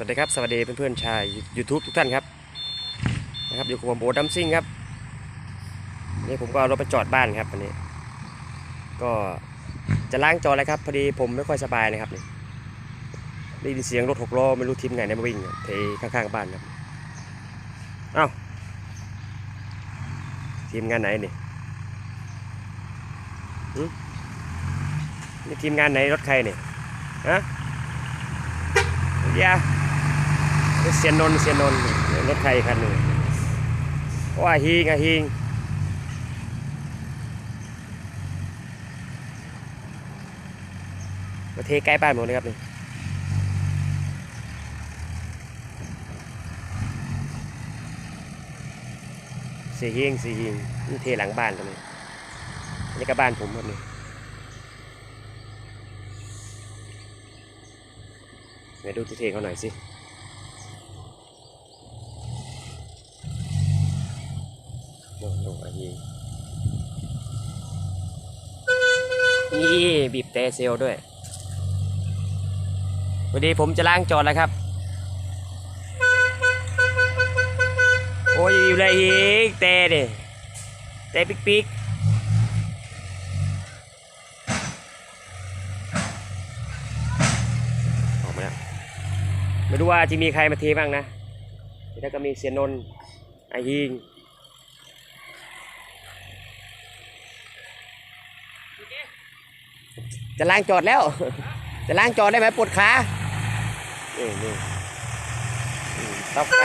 สวัสดีครับสวัสดีเพื่อนๆชาย YouTube ทุกท่านครับนะครับอยู่กับผมโบดัมซิงครับนี่ผมก็เอารถไปจอดบ้านครับวันนี้ ก็จะล้างจอแล้วครับพอดีผมไม่ค่อยสบายนะครับนี่ได้ยินเสียงรถหกล้อไม่รู้ทีมไหนนะมาวิ่งเทข้างๆบ้านครับเอ้าทีมงานไหนนี่นี่ทีมงานไหนรถใครนี่ฮะเดี๋ยว เสียนนท์เสียนนท์รถใครคันหนึ่งว่าฮิงอะฮิงมาเทใกล้บ้านผมเลยครับนี่เสียฮิงเสียฮิงนี่เทหลังบ้านตรงนี้นี่ก็บ้านผมครับนี่เดี๋ยวดูที่เทเขาหน่อยสิ โน่นโน่นอันนี้นี่บีบแต่เซลด้วย วันนี้ผมจะล้างจอดแล้วครับ โอ้ยอยู่เลยอีกแต่ดิแต่ปิ๊กปิ๊กออกมาแล้วไม่รู้ว่าจะมีใครมาเทบ้างนะ แล้วก็มีเสียนนไอฮิง จะล้างจอดแล้ว จะล้างจอดได้ไหมปวดขานี่นี่ต้องไป